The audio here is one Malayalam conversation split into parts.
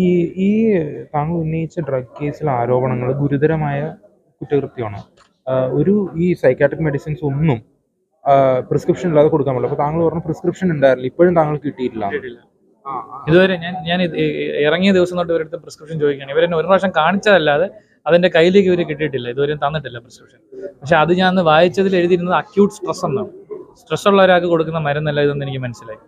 ഈ ഈ താങ്കൾ ഉന്നയിച്ച ഡ്രഗ് കേസിലെ ആരോപണങ്ങൾ ഗുരുതരമായ കുറ്റകൃത്യമാണ്. ഒരു ഈ സൈക്കാട്രിക് മെഡിസിൻസ് ഒന്നും പ്രിസ്ക്രിപ്ഷൻ ഇല്ലാതെ കൊടുക്കാൻ പറ്റില്ല. അപ്പോൾ താങ്കൾ പറഞ്ഞ പ്രിസ്ക്രിപ്ഷൻ ഉണ്ടായിരുന്നില്ല. ഇപ്പോഴും താങ്കൾ കിട്ടിയിട്ടില്ല. ഇതുവരെ ഞാൻ ഞാൻ ഇറങ്ങിയ ദിവസം തൊട്ട് ഇവരുടെ പ്രിസ്ക്രിപ്ഷൻ ചോദിക്കുകയാണ്. ഇവരെന്നെ ഒരു പ്രാവശ്യം കാണിച്ചതല്ലാതെ അതിന്റെ കയ്യിലേക്ക് ഇവർ കിട്ടിയിട്ടില്ല. ഇതുവരെ തന്നിട്ടില്ല പ്രിസ്ക്രിപ്ഷൻ പക്ഷെ അത് ഞാൻ വായിച്ചതിൽ എഴുതിയിരുന്നത് അക്യൂട്ട് സ്ട്രെസ് എന്നാണ്. സ്ട്രെസ് ഉള്ള ഒരാൾക്ക് കൊടുക്കുന്ന മരുന്നല്ല ഇതെന്ന് എനിക്ക് മനസ്സിലായി.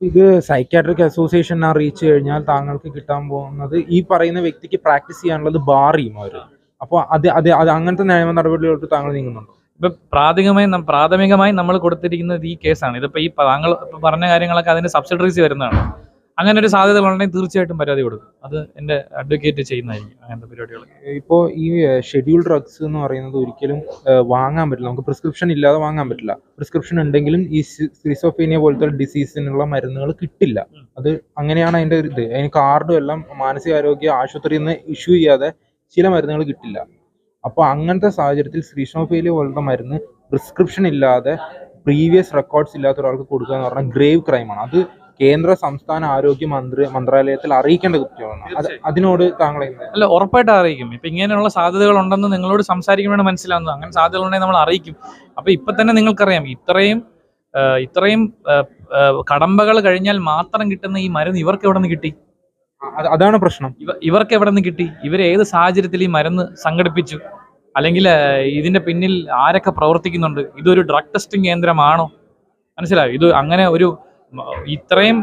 ഇത് സൈക്കാട്രിക് അസോസിയേഷൻ റീച്ച് കഴിഞ്ഞാൽ താങ്കൾക്ക് കിട്ടാൻ പോകുന്നത് ഈ പറയുന്ന വ്യക്തിക്ക് പ്രാക്ടീസ് ചെയ്യാനുള്ളത് ബാർ ചെയ്യും അവർ അപ്പോൾ അത് അത് അത് അങ്ങനത്തെ നിയമ നടപടികളിലോട്ട് താങ്കൾ നീങ്ങുന്നുണ്ടോ? ഇപ്പൊ പ്രാഥമികമായി പ്രാഥമികമായി നമ്മൾ കൊടുത്തിരിക്കുന്നത് ഈ കേസാണ് ഇതിപ്പോ ഈ താങ്കൾ പറഞ്ഞ കാര്യങ്ങളൊക്കെ അതിന്റെ സബ്സിഡറീസ് വരുന്നതാണ്. അങ്ങനെ ഒരു സാധ്യത വേണമെങ്കിൽ തീർച്ചയായിട്ടും പരാതി കൊടുക്കും. അത് എന്റെ അഡ്വക്കേറ്റ് ചെയ്യുന്നതായിരിക്കും അങ്ങനത്തെ പരിപാടികൾ ഇപ്പോൾ ഈ ഷെഡ്യൂൾ ഡ്രഗ്സ് എന്ന് പറയുന്നത് ഒരിക്കലും വാങ്ങാൻ പറ്റില്ല. നമുക്ക് പ്രിസ്ക്രിപ്ഷൻ ഇല്ലാതെ വാങ്ങാൻ പറ്റില്ല. പ്രിസ്ക്രിപ്ഷൻ ഉണ്ടെങ്കിലും ഈ സ്ക്രിസോഫീനിയ പോലത്തെ ഡിസീസിനുള്ള മരുന്നുകൾ കിട്ടില്ല. അത് അങ്ങനെയാണ് അതിന്റെ ഒരു ഇത്. അതിന് കാർഡും എല്ലാം മാനസികാരോഗ്യ ആശുപത്രിയിൽ നിന്ന് ഇഷ്യൂ ചെയ്യാതെ ചില മരുന്നുകൾ കിട്ടില്ല. അപ്പോൾ അങ്ങനത്തെ സാഹചര്യത്തിൽ സ്ക്രിസോഫീലിയ പോലത്തെ മരുന്ന് പ്രിസ്ക്രിപ്ഷൻ ഇല്ലാതെ പ്രീവിയസ് റെക്കോർഡ്സ് ഇല്ലാത്ത ഒരാൾക്ക് കൊടുക്കുക എന്ന് പറഞ്ഞാൽ ഗ്രേവ് ക്രൈമാണ് അത് കേന്ദ്ര സംസ്ഥാന ആരോഗ്യ മന്ത്രി മന്ത്രാലയത്തിൽ അറിയിക്കേണ്ട കുറ്റമാണ് അതിനോട് താങ്കൾ അല്ല ഉറപ്പായിട്ട് അറിയിക്കും. ഇപ്പൊ ഇങ്ങനെയുള്ള സാധ്യതകൾ ഉണ്ടെന്ന് നിങ്ങളോട് സംസാരിക്കുമ്പോൾ മനസ്സിലാവുന്നത്. അങ്ങനെ സാധ്യതകൾ ഉണ്ടെങ്കിൽ നമ്മൾ അറിയിക്കും. അപ്പൊ ഇപ്പൊ തന്നെ നിങ്ങൾക്കറിയാം ഇത്രയും ഇത്രയും കടമ്പകൾ കഴിഞ്ഞാൽ മാത്രം കിട്ടുന്ന ഈ മരുന്ന് ഇവർക്ക് എവിടെ നിന്ന് കിട്ടി? അതാണ് പ്രശ്നം. ഇവർക്ക് എവിടെ നിന്ന് കിട്ടി? ഇവർ ഏത് സാഹചര്യത്തിൽ ഈ മരുന്ന് സംഘടിപ്പിച്ചു? അല്ലെങ്കിൽ ഇതിന്റെ പിന്നിൽ ആരൊക്കെ പ്രവർത്തിക്കുന്നുണ്ട്? ഇതൊരു ഡ്രഗ് ടെസ്റ്റിംഗ് കേന്ദ്രമാണോ? മനസ്സിലായോ? ഇത് അങ്ങനെ ഒരു ഇത്രയും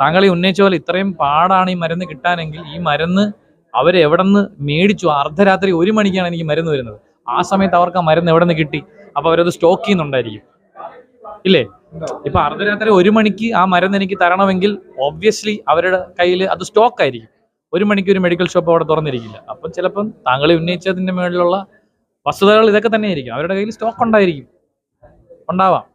താങ്കൾ ഈ ഉന്നയിച്ച പോലെ ഇത്രയും പാടാണ് ഈ മരുന്ന് കിട്ടാനെങ്കിൽ ഈ മരുന്ന് അവരെവിടെന്ന് മേടിച്ചു? അർദ്ധരാത്രി ഒരു മണിക്കാണ് എനിക്ക് മരുന്ന് വരുന്നത്. ആ സമയത്ത് അവർക്ക് ആ മരുന്ന് എവിടെ നിന്ന് കിട്ടി? അപ്പൊ അവരത് സ്റ്റോക്ക് ചെയ്യുന്നുണ്ടായിരിക്കും. ഇല്ലേ? ഇപ്പൊ അർദ്ധരാത്രി ഒരു മണിക്ക് ആ മരുന്ന് എനിക്ക് തരണമെങ്കിൽ ഒബ്വിയസ്ലി അവരുടെ കയ്യിൽ അത് സ്റ്റോക്ക് ആയിരിക്കും. ഒരു മണിക്ക് ഒരു മെഡിക്കൽ ഷോപ്പ് അവിടെ തുറന്നിരിക്കില്ല. അപ്പം ചിലപ്പം താങ്കളെ ഉന്നയിച്ചതിന്റെ മേളിലുള്ള വസ്തുതകൾ ഇതൊക്കെ തന്നെയായിരിക്കും. അവരുടെ കയ്യിൽ സ്റ്റോക്ക് ഉണ്ടായിരിക്കും. ഉണ്ടാവാം.